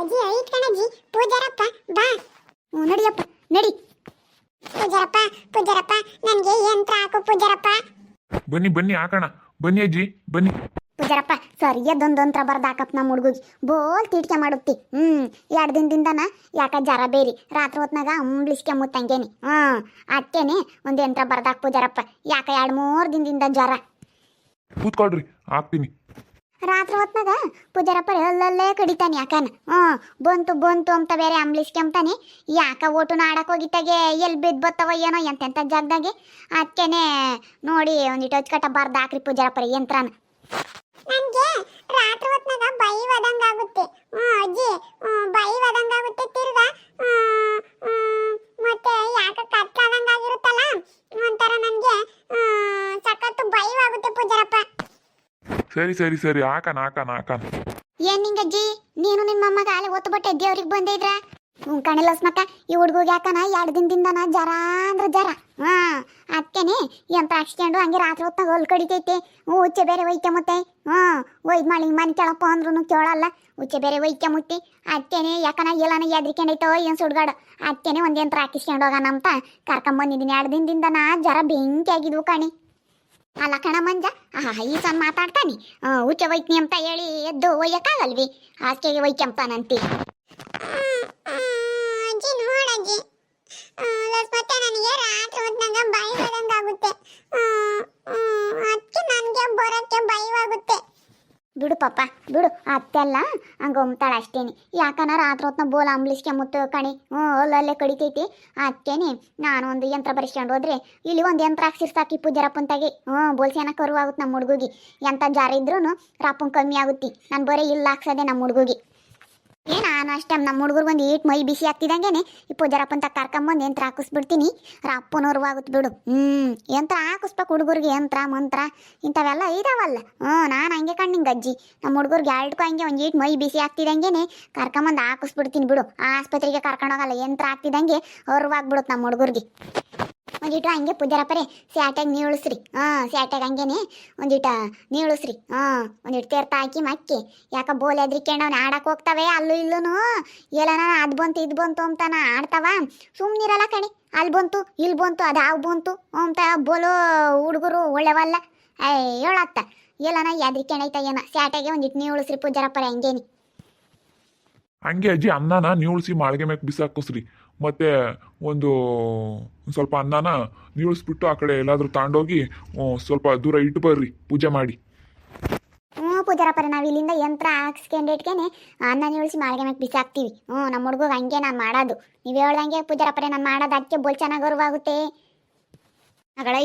ಅಜ್ಜಿ ಐತ್ ಕಣಜ್ಜಿ ಪೂಜಾರಪ್ಪ ಬಾ. ಹ್ಞೂ ನಡಿಯಪ್ಪ ನಡಿ. ಪೂಜಾರಪ್ಪ ಪೂಜಾರಪ್ಪ ನನಗೆ ಯಂತ್ರ ಹಾಕು ಪೂಜಾರಪ್ಪ. ಬನ್ನಿ ಬನ್ನಿ ಹಾಕೋಣ. ಬನ್ನಿ ಅಜ್ಜಿ ಬನ್ನಿ. ಪೂಜಾರಪ್ಪ ಸರಿಯದೊಂದೊಂತ್ರ ಬರ್ದಾಕಪ್ಪ ನಮ್ಮ ಹುಡುಗಿಗೆ. ಬೋಲ್ ತೀಟ್ಕೆ ಮಾಡುತ್ತಿ. ಹ್ಞೂ ಎರಡು ದಿನದಿಂದನ ಯಾಕ ಜರ ಬೇರಿ. ರಾತ್ರಿ ಹೊತ್ನಾಗ ಅಂಬ್ಲಿಸ್ಕೆ ಮುತ್ತಂಗೇನಿ ಹ್ಞೂ ಅಕ್ಕೇನಿ ಒಂದು ಯಂತ್ರ ಬರ್ದಾಕ್ ಪೂಜಾರಪ್ಪ. ಯಾಕ ಎರಡು ಮೂರು ದಿನದಿಂದ ಜ್ವರ. ಕೂತ್ಕೊಳ್ರಿ ಹಾಕ್ತೀನಿ. ರಾತ್ರಿ ಹೊತ್ನಾಗ ಪೂಜಾರಪ್ಪ ಅಲ್ಲಲ್ಲೇ ಕಡಿತಾನೆ ಯಾಕನ? ಹ್ಞೂ, ಬಂತು ಬಂತು ಅಂತ ಬೇರೆ ಅಂಬ್ಲಿಸ್ಕೆಂತಾನೆ ಯಾಕ ಓಟುನ ಆಡಕ್ ಹೋಗಿತ್ತಾಗೆ? ಎಲ್ಲಿ ಬಿದ್ದು ಬತ್ತವ ಏನೋ ಎಂತೆಂಥ ಜಾಗದಾಗೆ? ಅದಕ್ಕೇನೆ ನೋಡಿ ಒಂದಿಟ್ಟು ಅಚ್ಚಕಟ್ಟ ಬಾರ್ದು ಹಾಕ್ರಿ ಪೂಜಾರಪ್ಪರ ಯಂತ್ರನ. ನನಗೆ ರಾತ್ರಿ ಹೊತ್ನಾಗ ಬೈ ಒದಂಗ ಆಗುತ್ತೆ. ಹ್ಮ್ ಅಜ್ಜಿ ಬೈ ಒದಂಗ ಆಗುತ್ತೆ ತಿರ್ಗಾ. ಮತ್ತೆ ಯಾಕ ಕತ್ಲಾದಂಗ ಆಗಿರುತ್ತಲ್ಲ? ಒಂಥರ ನನ್ಗೆ ಹ್ಮ್, ಸಖತ್ತು ಭಯವಾಗುತ್ತೆ ಪೂಜಾರಪ್ಪ ಸರಿ ಸರಿ ಸರಿ, ಹಾಕಣ ಹಾಕಣ ಹಾಕಣ. ಏನ್ ನಿಂಗಜ್ಜಿ? ನೀನು ನಿಮ್ಮ ಅಮ್ಮಗ ಅಲ್ಲಿ ಒತ್ತು ಬಟ್ಟೆ ದೇವ್ರಿಗೆ ಬಂದಿದ್ರ ಹ್ಮ್ ಕಣಿಲ್ಲ ಸ್ಮಕ್ಕ ಈ ಹುಡುಗಿಗೆ ಯಾಕನ ಎರಡು ದಿನದಿಂದನ ಜರ ಅಂದ್ರ ಜರ ಹಾ ಅದಕ್ಕೇನೆ ಯಂತ್ರ ಹಾಕ್ಸ್ಕೊಂಡು ಹಂಗೆ ರಾತ್ರಿ ಹೊತ್ತಾಗ ಹೊಲ್ ಕಡಿತೈತೆ? ಹ್ಞೂ ಉಚ್ಚೆ ಬೇರೆ ಒಯ್ಕೆ ಮುತ್ತೆ. ಹ್ಞೂ ಒಯ್ದು ಮಾಡಿ ಮನೆ ಕೇಳಪ್ಪ ಅಂದ್ರೂ ಕೇಳಲ್ಲ. ಉಚ್ಚೆ ಬೇರೆ ಒಯ್ಕೆ ಮುಟ್ಟಿ ಅದಕ್ಕೇನೆ ಯಾಕನ ಎಲ್ಲಾನ ಎದ್ರಿಕೊಂಡೈತೋ ಏನು ಸುಡ್ಗಾಡು? ಅದಕ್ಕೇನೆ ಒಂದು ಯಂತ್ರ ಹಾಕಿಸ್ಕೊಂಡು ಹೋಗೋಣ ಅಂತ ಕರ್ಕೊಂಬಂದಿದ್ದೀನಿ ಎರಡು ದಿನದಿಂದನ ಜರ ಬೆಂಕಿ ಆಗಿದ್ವು ಕಣಿ. ಅಲ್ಲ ಕಣ ಮಂಜ ಆಹಾ ಈ ಸಣ್ಣ ಮಾತಾಡ್ತಾನೆ ಉಚ್ಚ ವೈದ್ನಿ ಅಂತ ಹೇಳಿ ಎದ್ದು ಒಯ್ಯಕ್ಕಾಗಲ್ವಿ? ಹ್ಮ್, ಹ್ಮ್, ಅಜ್ಜಿ ನೋಡಜ್ಜಿ ಮತ್ತೆ ನನಗೆ ರಾತ್ರಿ ಹೊತ್ನಾಗ ಭಯವಾದಂಗ ಆಗುತ್ತೆ ಅದಕ್ಕೆ ನನಗೆ ಬರೋಕ್ಕೆ ಭಯವಾಗುತ್ತೆ. ಬಿಡು ಪಾಪ, ಬಿಡು. ಅತ್ತೆಲ್ಲ, ಹಂಗ ಒಮ್ತಾಳ ಅಷ್ಟೇನಿ. ಯಾಕನ ರಾತ್ರಿ ಹೊತ್ನ ಬೋಲ್ ಅಂಬ್ಲಿಸ್ಕೆ ಮುತ್ತು ಕಣಿ. ಹ್ಞೂ, ಅಲ್ಲಲ್ಲೇ ಕಡಿತೈತಿ. ಅತ್ತೇನಿ, ನಾನು ಒಂದು ಯಂತ್ರ ಬರೆಸ್ಕೊಂಡು ಹೋದ್ರೆ ಇಲ್ಲಿ ಒಂದು ಯಂತ್ರ ಹಾಕ್ಸಿರ್ಸಾಕಿ ಪೂಜಾರಪ್ಪಂತಾಗಿ ಹ್ಞೂ, ಬೋಲ್ಸೇನ ಕರುವಾಗುತ್ತೆ ನಮ್ಮ ಹುಡುಗಿಗೆ. ಎಂಥ ಜಾರ ಇದ್ರೂ ಕಮ್ಮಿ ಆಗುತ್ತೆ. ನಾನು ಬರೀ ಇಲ್ಲ ಹಾಕ್ಸೋದೆ ನಮ್ಮ ಹುಡುಗಿಗೆ. ಏ ನಾನು ಅಷ್ಟೇ ನಮ್ಮ ಹುಡುಗರು ಒಂದು ಏಟ್ ಮೈ ಬಿಸಿ ಆಗ್ತಿದಂಗೆನೆ ಈ ಪೂಜಾರಪ್ಪಂತ ಕರ್ಕೊಂಬಂದು ಯಂತ್ರ ಹಾಕಿಸ್ಬಿಡ್ತೀನಿ ಆಗುತ್ತೆ ಬಿಡು. ಹ್ಮ್ ಯಂತ್ರ ಹಾಕಿಸ್ಬೇಕು ಹುಡುಗರಿಗೆ ಯಂತ್ರ ಮಂತ್ರ, ಇಂಥವೆಲ್ಲ ಇದಾವಲ್ಲ. ಹ್ಞೂ ನಾನು ಹಂಗೆ ಕಣ್ಣಿಂಗ್ ಅಜ್ಜಿ ನಮ್ಮ ಹುಡುಗರಿಗೆ ಎರಡಕ್ಕೂ ಹಂಗೆ ಒಂದು ಏಟ್ ಮೈ ಬಿಸಿ ಆಗ್ತಿದಂಗೆನೆ, ಕರ್ಕೊಂಬಂದು ಹಾಕಿಸ್ಬಿಡ್ತೀನಿ ಬಿಡು. ಆಸ್ಪತ್ರೆಗೆ ಕರ್ಕೊಂಡೋಗಲ್ಲ ಯಂತ್ರ ಆಗ್ತಿದಂಗೆ ಅವ್ರವಾಗ್ಬಿಡುತ್ತೆ ನಮ್ಮ ಹುಡುಗರಿಗೆ. ಒಂದಿಟ್ಟು ಹಂಗೆ ಪೂಜಾರಪ್ಪರೇ ನೀ ಉಳಿಸ್ರಿ. ಹಾಂ ಸ್ಯಾಟಾಗ ಹಂಗೇನೆ. ಒಂದಿಟ ನೀಳಿಸ್ರಿ ಹಾಂ, ಒಂದಿಟ್ಟು ತೀರ್ಥ ಹಾಕಿ ಮಕ್ಕಿ. ಯಾಕ ಬೋಲ್ ಎದ್ರಿಕೊಂಡು ಆಡಕ್ಕೆ ಹೋಗ್ತವೆ, ಅಲ್ಲೂ ಇಲ್ಲೂ ಎಲ್ಲನ ಅದು ಬಂತು, ಇದು ಬಂತು ಅಂತಾನ ಆಡ್ತಾವ. ಸುಮ್ಮನಿರಲ್ಲ ಕಣಿ. ಅಲ್ಲಿ ಬಂತು ಇಲ್ಲಿ ಬಂತು, ಅದು ಆಗ ಬಂತು ಅಂತ ಬೋಲು ಹುಡುಗರು ಒಳ್ಳೆವಲ್ಲ. ಐ ಹೇಳತ್ತ. ಎಲ್ಲನ ಎದ್ರಿಕೊಂಡೈತ ಏನ? ಸ್ಯಾಟಾಗೆ ಒಂದಿಟ್ಟು ನೀಳಿಸ್ರಿ ಪೂಜಾರಪ್ಪರೇ ಹಂಗೇನಿ. ಹಂಗೆ ಅಜ್ಜಿ, ಅನ್ನನ ನೀಳ್ಸಿ ಮಾಳಿಗೆ ಮ್ಯಾಗ ಬಿಸಾಕಿಸ್ರಿ ಮತ್ತೆ ಒಂದು ಸ್ವಲ್ಪ ಅನ್ನನ ನೀಳಿಸ್ಬಿಟ್ಟು ಆ ಕಡೆ ಎಲ್ಲಾದರೂ ತಗೊಂಡೋಗಿ ಸ್ವಲ್ಪ ದೂರ ಇಟ್ಟು ಬರ್ರಿ, ಪೂಜೆ ಮಾಡಿ. ಹ್ಞೂ ಪೂಜಾರಪ್ಪರ, ನಾವು ಇಲ್ಲಿಂದ ಯಂತ್ರ ಹಾಕ್ಸ್ಕೊಂಡು ಇಟ್ಕೇನೆ ಅನ್ನ ನೀಳಿಸಿ ಮಾಳಿಗೆ ಮ್ಯಾಗ ಬಿಸಾಕ್ತೀವಿ ಹ್ಞೂ ನಮ್ಮ ಹುಡುಗ ಹಂಗೆ ನಾನು ಮಾಡೋದು. ನೀವು ಹೇಳ್ದಂಗೆ ಪೂಜಾರಪ್ಪರೇ, ನಾನು ಮಾಡೋದು ಅದಕ್ಕೆ ಬೋಲ್ ಚೆನ್ನಾಗಿ ಗೌರವಾಗುತ್ತೆ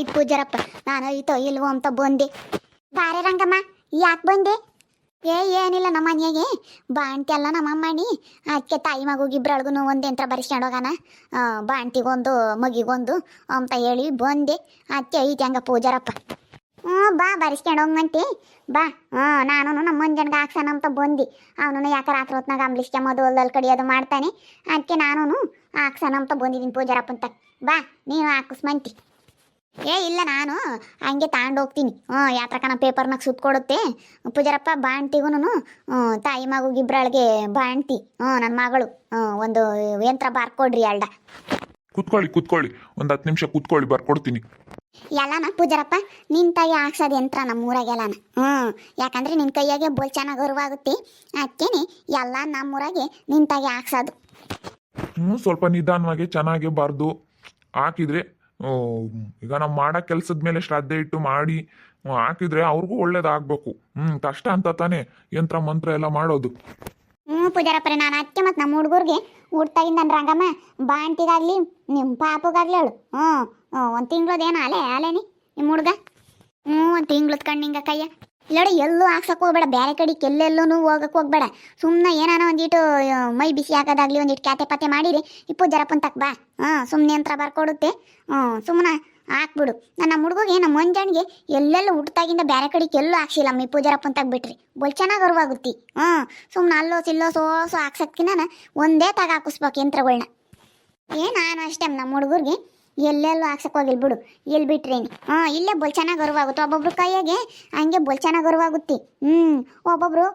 ಇದು ಪೂಜಾರಪ್ಪ, ನಾನು ಐತೋ ಇಲ್ವೋ ಅಂತ ಬಂದೆ. ಬಾರೆ ರಂಗಮ್ಮ, ಯಾಕೆ ಬಂದೆ? ಏ, ಏನಿಲ್ಲ ನಮ್ಮ ಮನೆಯಾಗೆ. ಅಲ್ಲ ನಮ್ಮ ಅಮ್ಮಣಿ ಅದಕ್ಕೆ ತಾಯಿ ಮಗುಗಿಬ್ರೊಳಗೂ ಒಂದು ಯಂತ್ರ ಬರೆಸ್ಕೊಂಡು ಹೋಗೋಣ ಬಾಣ್ತಿಗೊಂದು ಮಗಿಗೊಂದು, ಅಂತ ಹೇಳಿ ಬಂದೆ. ಅದಕ್ಕೆ ಐತಿ ಹಂಗ ಪೂಜಾರಪ್ಪ. ಹ್ಞೂ, ಬಾ ಬರೆಸ್ಕೊಂಡು ಹೋಗಂತೆ ಬಾ. ಹ್ಞೂ ನಾನು ನಮ್ಮ ಮುಂಜಾನೆಗೆ ಹಾಕ್ಸೋಣ ಅಂತ ಬಂದು. ಅವನು ಯಾಕೆ ರಾತ್ರಿ ಹೊತ್ನಾಗ ಅಂಬ್ಲಿಸ್ಕೊಂಬೋದು ಹೊಲ್ದಲ್ಲಿ ಕಡಿಯೋದು ಮಾಡ್ತಾನೆ. ಅದಕ್ಕೆ ನಾನು ಹಾಕ್ಸೋಣ ಅಂತ ಬಂದಿದ್ದೀನಿ ಪೂಜಾರಪ್ಪಂತ ಬಾ, ನೀನು ಹಾಕಿಸ್ಮಂತಿ ಏ ಇಲ್ಲ ನಾನು. ಹಂಗೆ ತಗೊಂಡು ಹೋಗ್ತೀನಿ. ಹ್ಞೂ ಯಾತ್ರಕನ ಪೇಪರ್ನಾಗ ಸುತ್ಕೊಡುತ್ತೆ. ಪೂಜಾರಪ್ಪ ಬಾಣ್ತಿಗೂ ತಾಯಿ ಮಗುಗಿಬ್ರಳಿಗೆ ಬಾಣ್ತಿ ಹ್ಞೂ ನನ್ನ ಮಗಳು. ಹ್ಞೂ ಒಂದು ಯಂತ್ರ ಬಾರ್ಕೊಡ್ರಿ ಅಲ್ಡ ಕುತ್ಕೊಳ್ಳಿ ಕುತ್ಕೊಳ್ಳಿ. ಒಂದು ಹತ್ತು ನಿಮಿಷ ಕುತ್ಕೊಳ್ಳಿ ಬರ್ಕೊಡ್ತೀನಿ. ಎಲ್ಲಾನ ಪೂಜಾರಪ್ಪ? ನಿನ್ನ ತಾಯಿ ಹಾಕ್ಸೋದು ಯಂತ್ರ ನಮ್ಮ ಊರಾಗೆಲ್ಲನ ಹ್ಞೂ ಯಾಕಂದ್ರೆ ನಿನ್ನ ಕೈಯಾಗೆ ಬೋಲ್ ಚೆನ್ನಾಗಿ ಗೌರವಾಗುತ್ತೆ ಅದಕ್ಕೇನೆ ಎಲ್ಲ ನಮ್ಮೂರಾಗೆ ನಿನ್ನ ತಾಯಿ ಹಾಕ್ಸೋದು. ಹ್ಞೂ ಸ್ವಲ್ಪ ನಿಧಾನವಾಗಿ ಚೆನ್ನಾಗಿ ಬಾರ್ದು ಹಾಕಿದ್ರೆ ಈಗ ನಾವು ಮಾಡೋ ಕೆಲಸದ ಮೇಲೆ ಶ್ರದ್ಧೆ ಇಟ್ಟು ಮಾಡಿ ಹಾಕಿದ್ರೆ ಅವ್ರಿಗೂ ಒಳ್ಳೇದಾಗಬೇಕು. ಹ್ಮ್ ಕಷ್ಟ ಅಂತ ತಾನೆ. ಯಂತ್ರ, ಮಂತ್ರ ಎಲ್ಲ ಮಾಡೋದು. ಹ್ಞೂ ಪೂಜಾರಪ್ಪ ನಾನು ಅದಕ್ಕೆ ಮತ್ತೆ ನಮ್ಮ ಹುಡುಗರಿಗೆ ಹುಡ್ತಾಗಿಂದ ರಂಗಮ್ಮ ಬಾಂಟಿಗಾಗ್ಲಿ ನಿಮ್ಮ ಪಾಪಗಾಗ್ಲಿ ಹೇಳು ಹ್ಞೂ ಒಂದು ತಿಂಗಳದೇನು ಅಲೆ, ಅಲೆನಿ ನಿಮ್ಮ ಹುಡುಗ? ಹ್ಞೂ ಒಂದು ತಿಂಗ್ಳದ ಕಣ್ಣಿಂಗ ಕಯ್ಯ ಇಲ್ಲೋಡಿ ಎಲ್ಲೂ ಹಾಕ್ಸಕ್ಕೆ ಹೋಗ್ಬೇಡ. ಬೇರೆ ಕಡೆ ಎಲ್ಲೆಲ್ಲೂ ಹೋಗಕ್ಕೆ ಹೋಗ್ಬೇಡ. ಸುಮ್ಮನೆ ಏನಾನ ಒಂದಿಟ್ಟು ಮೈ ಬಿಸಿ ಹಾಕೋದಾಗ್ಲಿ ಒಂದಿಟ್ಟು ಕ್ಯಾತೆ ಪಾತೆ ಮಾಡಿರಿ. ಇಪ್ಪು ಪೂಜಾರಪ್ಪನ ತಕ್ ಬಾ. ಹಾಂ ಸುಮ್ಮನೆ ಯಂತ್ರ ಬರ್ಕೊಡುತ್ತೆ. ಹ್ಞೂ ಸುಮ್ಮನೆ ಹಾಕ್ಬಿಡು. ನಾನು ನಮ್ಮ ಹುಡುಗಿಗೆ ನಮ್ಮ ಮಂಜಾಣಿಗೆ ಎಲ್ಲೆಲ್ಲ ಹುಟ್ಟಾಗಿಂದ ಬೇರೆ ಕಡೆಗೆ ಎಲ್ಲೂ ಹಾಕ್ಸಿಲ್ಲ. ಪೂಜಾರಪ್ಪನ ತಗ ಬಿಟ್ರಿ. ಬಲ್ ಚೆನ್ನಾಗಿ ಅರ್ವಾಗುತ್ತೆ. ಹ್ಞೂ ಸುಮ್ಮನೆ ಅಲ್ಲೋ ಸಿಲ್ಲೋ ಸೋ ಸೋ ಹಾಕ್ಸಕ್ಕಿನ ಒಂದೇ ತಗ ಹಾಕಿಸ್ಬೇಕು ಯಂತ್ರಗಳನ್ನ ಏ, ನಾನು ಅಷ್ಟೇ ನಮ್ಮ ಹುಡುಗರಿಗೆ. ಎಲ್ಲೆಲ್ಲೂ ಹಾಕ್ಸಕ್ ಹೋಗಿಲ್ ಬಿಡು. ಎಲ್ಲಿ ಬಿಟ್ರಿ ಹಾ, ಇಲ್ಲೇ ಬೊಲ್ ಚೆನ್ನಾಗಿ ಅರಿವಾಗುತ್ತೆ ಒಬ್ಬೊಬ್ರು ಕೈಯಾಗೆ ಹಂಗೆ ಬೊಲ್ ಚೆನ್ನಾಗಿ ಹ್ಞೂ ಒಬ್ಬೊಬ್ರು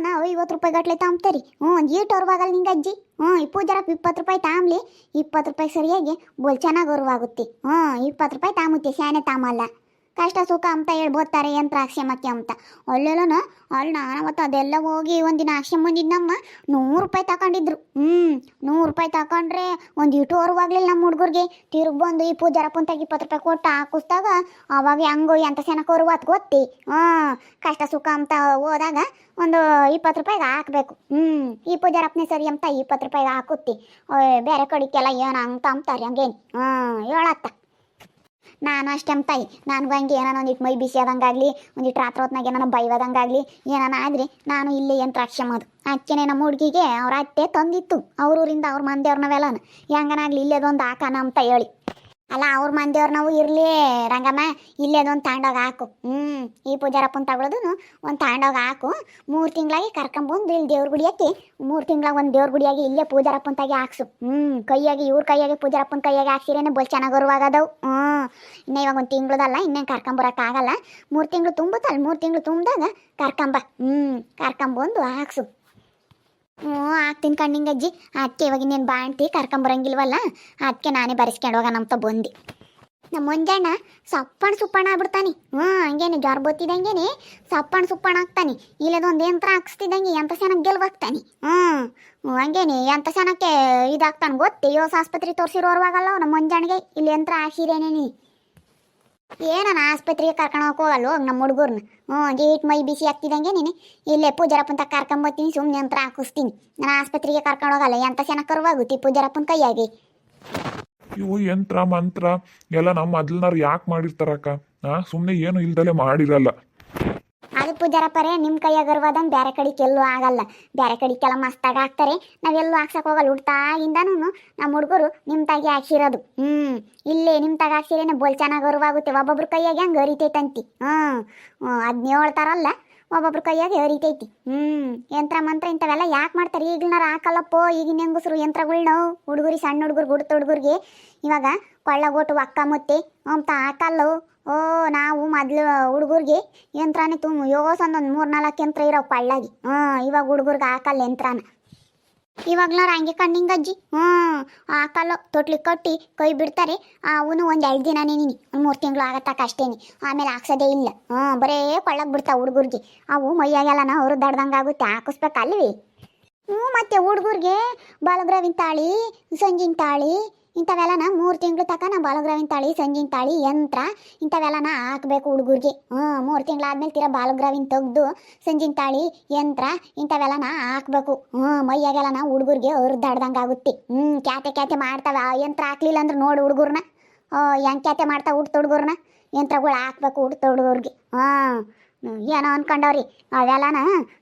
ನಾವು ಐವತ್ತು ರೂಪಾಯಿ ಗಟ್ಲೆ ತಾಂಬ್ತಾರಿ. ಹ್ಞೂ, ಈಟ್ ಅರಿವಾಗಲ್ಲ ನಿಂಗೆ ಅಜ್ಜಿ. ಹ್ಞೂ, ಈ ಪೂಜಾರಪ್ಪ ಇಪ್ಪತ್ತು ರೂಪಾಯಿ ತಾಂಬ್ಲಿ. ಇಪ್ಪತ್ತು ರೂಪಾಯಿ ಸರಿಯಾಗಿ ಬೊಲ್ ಚೆನ್ನಾಗಿ ಅರಿವಾಗುತ್ತೆ ಹ್ಞೂ, ಇಪ್ಪತ್ತು ರೂಪಾಯಿ ತಾಂಬುತ್ತೆ, ಸ್ಯಾನೆ ತಾಮಲ್ಲ ಕಷ್ಟ ಸುಖ ಅಂತ ಹೇಳ್ಬೋತಾರೆ ಯಂತ್ರ ಆಕ್ಷೇಮಕ್ಕೆ ಅಂತ. ಅಲ್ಲೆಲ್ಲನ ಅಲ್ಲಿ ನಾನು ಮತ್ತು ಅದೆಲ್ಲ ಹೋಗಿ ಒಂದಿನ ಆಕ್ಷೇಮ ಬಂದಿದ್ದಮ್ಮ ನೂರು ರೂಪಾಯಿ ತಗೊಂಡಿದ್ರು. ಹ್ಞೂ ನೂರು ರೂಪಾಯಿ ತಗೊಂಡ್ರೆ ಒಂದು ಇಟು ಆಗಲಿಲ್ಲ ನಮ್ಮ ಹುಡುಗರಿಗೆ. ತಿರುಗಿ ಬಂದು ಈ ಪೂಜಾರಪ್ಪಂತಾಗ ಇಪ್ಪತ್ತು ರೂಪಾಯಿ ಕೊಟ್ಟು ಹಾಕಿಸ್ದಾಗ ಅವಾಗ ಹೆಂಗೋ ಎಂಥ ಸೆನಕೋರು ಅದು ಗೊತ್ತಿ? ಹಾಂ, ಕಷ್ಟ ಸುಖ ಅಂತ ಹೋದಾಗ ಒಂದು ಇಪ್ಪತ್ತು ರೂಪಾಯಿಗೆ ಹಾಕಬೇಕು. ಹ್ಞೂ ಈ ಪೂಜಾರಪ್ಪನೇ ಸರಿ ಅಂತ ಇಪ್ಪತ್ತು ರೂಪಾಯಿಗೆ ಹಾಕುತ್ತಿ. ಬೇರೆ ಕಡೆಗೆಲ್ಲ ಏನು ಅಂತ ಅಂತಾರೆ ಹಂಗೇನು? ಹಾಂ, ಹೇಳತ್ತ. ನಾನು ಅಷ್ಟೇ ತಾಯಿ ನಾನು ಹಂಗೆ ಏನೋ ಒಂದಿಟ್ಟು ಮೈ ಬಿಸಿ ಆದಂಗಾಗಲಿ ಒಂದಿಟ್ಟು ರಾತ್ರಿ ಹೊತ್ನಾಗ ಏನಾನ ಬೈವದಂಗಾಗಲಿ ಏನಾನ ಆದರೆ ನಾನು ಇಲ್ಲೇ ಏನು ರಾಕ್ಷಮದು ಅಚ್ಚನೆ ನಮ್ಮ ಹುಡುಗಿಗೆ ಅವ್ರ ಅತ್ತೆ ತಂದಿತ್ತು ಅವ್ರ ಊರಿಂದ ಅವ್ರ ಮಂದಿಯವ್ರನವೆಲ್ಲನ ಹೆಂಗನಾಗ್ಲಿ ಇಲ್ಲೇದೊಂದು ನಮ್ಮ ಅಂತ ಹೇಳಿ. ಅಲ್ಲ, ಅವ್ರ ಮಂದಿಯವ್ರು ನಾವು ಇರಲಿ, ರಂಗಮ್ಮ. ಇಲ್ಲೇದೊಂದು ತಾಂಡೋಗ ಹಾಕು. ಹ್ಞೂ ಈ ಪೂಜಾರಪ್ಪನ ತಗೊಳೋದು ಒಂದು ತಾಂಡೋಗ ಹಾಕು. ಮೂರು ತಿಂಗಳಾಗಿ ಕರ್ಕೊಂಬಂದು ಇಲ್ಲಿ ದೇವ್ರ ಗುಡಿಯಕ್ಕೆ ಮೂರು ತಿಂಗಳಾಗ ಒಂದು ದೇವ್ರ ಗುಡಿಯಾಗಿ ಇಲ್ಲೇ ಪೂಜಾರಪ್ಪನ ತಾಗಿ ಹಾಕ್ಸು. ಹ್ಞೂ ಕೈಯಾಗಿ, ಇವ್ರ ಕೈಯಾಗಿ ಪೂಜಾರಪ್ಪನ ಕೈಯಾಗಿ ಹಾಕ್ಸಿರೇನೆ ಬಲ್ ಚೆನ್ನಾಗಿ ಅರುವಾಗದವು ಹ್ಞೂ ಇನ್ನು ಇವಾಗ ಒಂದು ತಿಂಗಳದಲ್ಲ, ಇನ್ನೇನು ಕರ್ಕೊಂಬರಕ್ಕಾಗಲ್ಲ ಮೂರು ತಿಂಗಳು ತುಂಬುತ್ತಲ್ಲ ಮೂರು ತಿಂಗಳು ತುಂಬಿದಾಗ ಕರ್ಕೊಂಬ ಹ್ಞೂ ಕರ್ಕೊಂಬಂದು ಹಾಕ್ಸು. ಹ್ಞೂ ಆಗ್ತೀನಿ ಕಣ್ಣಿಂಗ್ ಅಜ್ಜಿ ಅದಕ್ಕೆ ಇವಾಗ ಇನ್ನೇನು ಬಾಣ್ತಿ ಕರ್ಕೊಂಬರಂಗಿಲ್ವಲ್ಲ ಅದಕ್ಕೆ ನಾನೇ ಬರೆಸ್ಕೊಂಡು ನಮ್ಮ ಅಂತ ಬಂದು. ನಮ್ಮ ಮಂಜಣ್ಣ ಸಪ್ಪಣ ಸುಪ್ಪಣ ಆಗ್ಬಿಡ್ತಾನೆ. ಹ್ಞೂ, ಹಂಗೇನೆ ಜ್ವರ ಬತ್ತಿದಂಗೇನೆ ಸಪ್ಪಣ ಸುಪ್ಪಣ ಆಗ್ತಾನೆ ಇಲ್ಲದೊಂದು ಯಂತ್ರ ಹಾಕ್ಸ್ತಿದ್ದಂಗೆ ಎಂಥ ಚೆನ್ನಾಗಿ ಗೆಲ್ವಾಗ್ತಾನೆ. ಹ್ಞೂ ಹಂಗೇನೆ ಎಂಥ ಚೆನ್ನಾಗೆ ಇದಾಗ್ತಾನೆ ಗೊತ್ತೇ? ಯೋಸ ಆಸ್ಪತ್ರೆ ತೋರಿಸಿರೋರ್ವಾಗಲ್ಲ ನಮ್ಮ ಮಂಜಣ್ಣಗೆ ಇಲ್ಲಿ ಯಂತ್ರ ಹಾಕಿರೇನೆ ನೀ ಏನನ ಆಸ್ಪತ್ರೆಗೆ ಕರ್ಕೊಂಡು ಹೋಗಕ್ ಹೋಗಲ್ಲ ಹೋಗಿ ನಮ್ಮ ಹುಡುಗರ್ನ? ಹ್ಞೂ ಗೇಟ್ ಮೈ ಬಿಸಿ ಆಗ್ತಿದ್ದಂಗೆ ನೀನು. ಇಲ್ಲೇ ಪೂಜಾರಪ್ಪನ ತಕ್ಕ ಕರ್ಕೊಂಬತ್ತೀನಿ ಸುಮ್ಮನೆ ಅಂತ ಹಾಕಿಸ್ತೀನಿ ನಾನು ಆಸ್ಪತ್ರೆಗೆ ಕರ್ಕೊಂಡು ಹೋಗಲ್ಲ ಎಂಥ ಸೆನ ಕರುವಾಗುತ್ತೆ ಪೂಜಾರಪ್ಪನ ಕೈಯಾಗಿ? ಇವು ಯಂತ್ರ, ಮಂತ್ರ, ಎಲ್ಲ ನಮ್ಮ ಮೊದ್ಲನಾರು ಯಾಕೆ ಮಾಡಿರ್ತಾರಕ್ಕ? ಹಾಂ ಸುಮ್ಮನೆ ಏನು ಇಲ್ದಲೆ ಮಾಡಿರಲ್ಲ. ಪೂಜಾರಪ್ಪರೇ ನಿಮ್ಮ ಕೈಯಾಗ ಅರ್ವಾದಂಗೆ ಬೇರೆ ಕಡೆಗೆ ಎಲ್ಲೂ ಆಗಲ್ಲ. ಬೇರೆ ಕಡೆಗೆಲ್ಲ ಮಸ್ತಾಗಿ ಹಾಕ್ತಾರೆ. ನಾವೆಲ್ಲೂ ಹಾಕ್ಸಕ್ ಹೋಗಲ್ಲ. ಹುಡ್ತಾಗಿಂದನೂ ನಮ್ಮ ಹುಡುಗರು ನಿಮ್ಮ ತಾಗಿ ಹಾಕ್ಸಿರೋದು. ಹ್ಞೂ ಇಲ್ಲೇ ನಿಮ್ಮ ತಾಗ ಹಾಕ್ಸಿರೇನೆ ಬೋಲ್ ಚೆನ್ನಾಗಿ ಅರಿವಾಗುತ್ತೆ ಒಬ್ಬೊಬ್ರ ಕೈಯಾಗ ಹೆಂಗೆ ಅರಿತೈತಂತಿ ಹ್ಞೂ ಅದನ್ನ ಹೇಳ್ತಾರಲ್ಲ, ಒಬ್ಬೊಬ್ರ ಕೈಯಾಗೆ ಅರಿತೈತಿ ಹ್ಞೂ ಯಂತ್ರ ಮಂತ್ರ ಇಂಥವೆಲ್ಲ ಯಾಕೆ ಮಾಡ್ತಾರೆ? ಈಗಿನಾರ ಹಾಕಲ್ಲಪ್ಪೋ. ಈಗಿನ ಹೆಂಗಸ್ರು ಯಂತ್ರಗಳ್ನ ಹುಡುಗರಿ, ಸಣ್ಣ ಹುಡುಗರು, ಗುಡ್ತ ಹುಡುಗರಿಗೆ ಇವಾಗ ಕೊಳ್ಳಗೋಟು ಅಕ್ಕ ಮುತ್ತಿ ಅಂತ ಹಾಕಲ್ಲು. ಓ, ನಾವು ಮೊದ್ಲು ಹುಡುಗರಿಗೆ ಯಂತ್ರನೇ ತುಂಬ ಒಂದು ಮೂರು ನಾಲ್ಕು ಯಂತ್ರ ಇರೋ ಪಳ್ಳಾಗಿ ಹ್ಞೂ, ಇವಾಗ ಹುಡುಗರ್ಗೆ ಹಾಕಲ್ಲ ಯಂತ್ರನ. ಇವಾಗ್ಲಾರ ಹಂಗೆ ಕಣ್ಣಿಂಗ್ ಅಜ್ಜಿ. ಹ್ಞೂ ಹಾಕಲ್ಲ ತೊಟ್ಲಿ ಕಟ್ಟಿ ಕೈ ಬಿಡ್ತಾರೆ. ಅವನು ಒಂದು ಎರಡು ದಿನನೇ ನೀನು. ಒಂದು ಮೂರು ತಿಂಗಳು ಆಗತ್ತಾಕ ಅಷ್ಟೇನಿ. ಆಮೇಲೆ ಹಾಕ್ಸೋದೇ ಇಲ್ಲ. ಹ್ಞೂ, ಬರೇ ಕೊಳ್ಳಕ್ಕೆ ಬಿಡ್ತಾವೆ ಹುಡುಗರಿಗೆ. ಅವು ಮೈಯಾಗೆಲ್ಲನ ಅವರು ದಡ್ದಂಗೆ ಆಗುತ್ತೆ. ಹಾಕಿಸ್ಬೇಕಲ್ವಿ? ಹ್ಞೂ, ಮತ್ತೆ ಹುಡುಗರಿಗೆ ಬಾಲಗ್ರವಿನ ತಾಳಿ, ಸಂಜಿನ ತಾಳಿ ಇಂಥವೆಲ್ಲನ ಮೂರು ತಿಂಗಳು ತಕ ನಾ ಬಾಲಗ್ರಾವಿನ ತಾಳಿ ಸಂಜಿನ ತಾಳಿ, ಯಂತ್ರ, ಇಂಥವೆಲ್ಲನ ಹಾಕಬೇಕು ಹುಡುಗರಿಗೆ. ಹ್ಞೂ, ಮೂರು ತಿಂಗಳಾದ್ಮೇಲೆ ತೀರಾ ಬಾಲಗ್ರಾವಿನ ತೆಗೆದು ಸಂಜಿನ ತಾಳಿ, ಯಂತ್ರ, ಇಂಥವೆಲ್ಲನ ಹಾಕಬೇಕು. ಹ್ಞೂ ನಾ ಹುಡುಗರಿಗೆ ಹರಿದಾಡ್ದಂಗೆ ಆಗುತ್ತೆ ಹ್ಞೂ, ಕ್ಯಾತೆ ಕ್ಯಾತೆ ಮಾಡ್ತಾವೆ. ಆ ಯಂತ್ರ ಹಾಕ್ಲಿಲ್ಲ ಅಂದ್ರೆ ನೋಡಿ ಹುಡುಗರ್ನ. ಹೆಂಗೆ ಕ್ಯಾತೆ ಮಾಡ್ತಾವೆ ಹುಡ್ತ ಹುಡುಗರ್ನ. ಯಂತ್ರಗಳು ಹಾಕ್ಬೇಕು ಹುಡ್ತ ಹುಡುಗರಿಗೆ. ಹಾಂ ಏನೋ ಅನ್ಕೊಂಡವ್ರಿ. ಅವೆಲ್ಲನ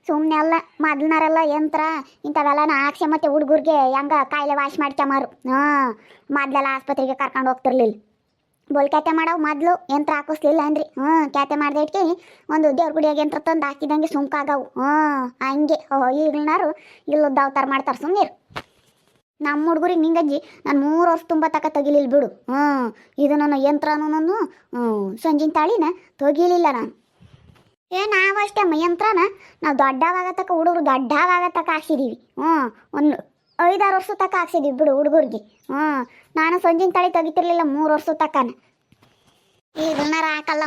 ಸುಮ್ಮನೆ ಅಲ್ಲ ಮೊದ್ಲನಾರೆಲ್ಲ ಯಂತ್ರ ಇಂಥವೆಲ್ಲನ ಹಾಕ್ಸಿ ಮತ್ತೆ ಹುಡುಗರಿಗೆ ಹೆಂಗ ಕಾಯಿಲೆ ವಾಶ್ ಮಾಡ್ಕೊಂಬಾರು ಹಾಂ, ಮೊದ್ಲೆಲ್ಲ ಆಸ್ಪತ್ರೆಗೆ ಕರ್ಕೊಂಡು ಹೋಗ್ತಿರ್ಲಿಲ್ಲ. ಬೋಲ್ ಕ್ಯಾತೆ ಮಾಡವು ಮೊದಲು ಯಂತ್ರ ಹಾಕಿಸ್ಲಿಲ್ಲ ಅಂದ್ರಿ. ಹ್ಞೂ ಕ್ಯಾತೆ ಮಾಡ್ದೆ ಇಟ್ಕಿ ಒಂದು ದೇವ್ರ ಗುಡಿಯಾಗ ಯಂತ್ರ ತಂದು ಹಾಕಿದಂಗೆ ಸುಮ್ಕಾಗವು. ಹ್ಞೂ ಹಂಗೆ. ಈಗಿನಾರು ಅವತಾರ ಮಾಡ್ತಾರೆ ಸುಮ್ಮನೆ ನಮ್ಮ ಹುಡುಗರಿಗೆ ನಿಂಗಜ್ಜಿ ನಾನು ಮೂರು ವರ್ಷ ತುಂಬ ತಕ ತೆಗಿಲಿಲ್ಲ ಬಿಡು. ಹ್ಞೂ ಇದು ನನ್ನ ಯಂತ್ರನೂ ಸಂಜಿನ ತಾಳಿನ ತೆಗಿಲಿಲ್ಲ ನಾನು. ಏ ನಾವಷ್ಟೇ ಯಂತ್ರನ ನಾವು ದೊಡ್ಡವಾಗತಕ್ಕ ಹುಡುಗರು ದೊಡ್ಡವಾಗತಕ್ಕ ಹಾಕ್ಸಿದೀವಿ. ಹ್ಞೂ, ಒಂದು ಐದಾರು ವರ್ಷ ತಕ್ಕ ಹಾಕ್ಸಿದೀವಿ ಬಿಡು ಹುಡುಗರಿಗೆ. ಹ್ಞೂ, ನಾನು ಸಂಜಿನ ತಳಿ ತೆಗಿತಿರ್ಲಿಲ್ಲ ಮೂರು ವರ್ಷ ತಕನ. ಈಗ ಹಾಕಲ್ಲ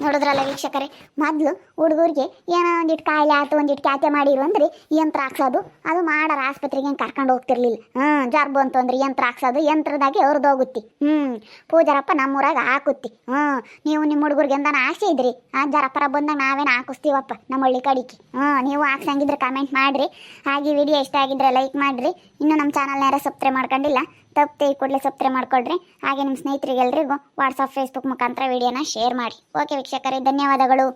ನೋಡಿದ್ರಲ್ಲ ವೀಕ್ಷಕರೇ, ಮೊದಲು ಹುಡುಗರಿಗೆ ಏನೋ ಒಂದಿಟ್ಟು ಕಾಯಿಲೆ ಆಯ್ತು ಒಂದಿಟ್ಟು ಕ್ಯಾತೆ ಮಾಡಿರು ಅಂದ್ರೆ ಯಂತ್ರ ಹಾಕ್ಸೋದು. ಅದು ಮಾಡಾರ ಆಸ್ಪತ್ರೆಗೆ ಹೆಂಗೆ ಕರ್ಕೊಂಡು ಹೋಗ್ತಿರ್ಲಿಲ್ಲ. ಹ್ಞೂ ಜರ್ಬು ಬಂತು ಅಂದ್ರೆ ಯಂತ್ರ ಹಾಕ್ಸೋದು, ಯಂತ್ರದಾಗೆ ಅವ್ರದ್ದೋಗುತ್ತಿ ಹ್ಞೂ ಪೂಜಾರಪ್ಪ ನಮ್ಮೂರಾಗ ಹಾಕುತ್ತಿ. ಹ್ಞೂ ನೀವು ನಿಮ್ಮ ಹುಡುಗರಿಗೆ ಎಂದಾನ ಇದ್ರಿ? ಆ, ಜರಪ್ಪರ ಬಂದಾಗ ನಾವೇನು ಹಾಕಿಸ್ತೀವಪ್ಪ ನಮ್ಮ ಹಳ್ಳಿ ಕಡಿಕೆ ಹ್ಞೂ ನೀವು ಹಾಕ್ಸಂಗಿದ್ರೆ ಕಮೆಂಟ್ ಮಾಡಿರಿ. ಹಾಗೆ ವಿಡಿಯೋ ಇಷ್ಟ ಆಗಿದ್ರೆ ಲೈಕ್ ಮಾಡಿರಿ. ಇನ್ನೂ ನಮ್ಮ ಚಾನಲ್ನ ಯಾರು ಸಬ್ಸ್ಕ್ರೈಬ್ ಮಾಡ್ಕೊಂಡಿಲ್ಲ. ತಪ್ಪದೆ ಈ ಕೂಡಲೇ ಸಬ್ಸ್ಕ್ರೈಬ್ ಮಾಡ್ಕೊಳ್ರಿ. ಹಾಗೆ ನಿಮ್ಮ ಸ್ನೇಹಿತರಿಗೆಲ್ಲರಿಗೂ ವಾಟ್ಸಪ್ ಫೇಸ್ಬುಕ್ ಮುಖಾಂತರ ವಿಡಿಯೋನ ಶೇರ್ ಮಾಡಿ. ಓಕೆ ವೀಕ್ಷಕರೇ, ಧನ್ಯವಾದಗಳು.